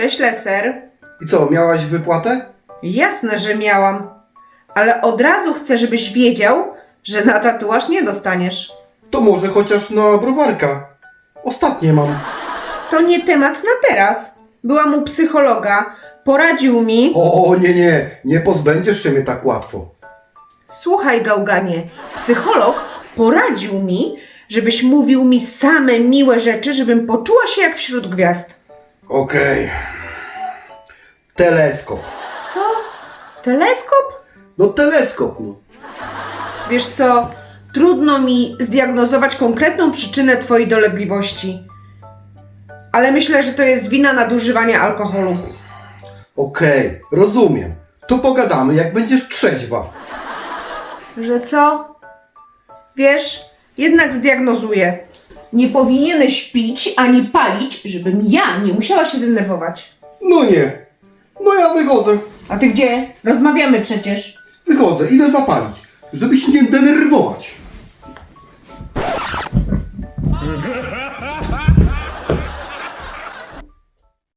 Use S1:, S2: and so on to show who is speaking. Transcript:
S1: Cześć, Leser.
S2: I co, miałaś wypłatę?
S1: Jasne, że miałam. Ale od razu chcę, żebyś wiedział, że na tatuaż nie dostaniesz.
S2: To może chociaż na browarka. Ostatnie mam.
S1: To nie temat na teraz. Byłam u psychologa. Poradził mi.
S2: O nie, nie, nie pozbędziesz się mnie tak łatwo.
S1: Słuchaj, gałganie. Psycholog poradził mi, żebyś mówił mi same miłe rzeczy, żebym poczuła się jak wśród gwiazd.
S2: Okej. Teleskop.
S1: Co? Teleskop?
S2: No teleskop, no.
S1: Wiesz co? Trudno mi zdiagnozować konkretną przyczynę Twojej dolegliwości. Ale myślę, że to jest wina nadużywania alkoholu.
S2: Okej, rozumiem. To pogadamy, jak będziesz trzeźwa.
S1: Że co? Wiesz, jednak zdiagnozuję. Nie powinieneś pić ani palić, żebym ja nie musiała się denerwować.
S2: No nie. No ja wychodzę.
S1: A ty gdzie? Rozmawiamy przecież.
S2: Wychodzę, idę zapalić, żeby się nie denerwować.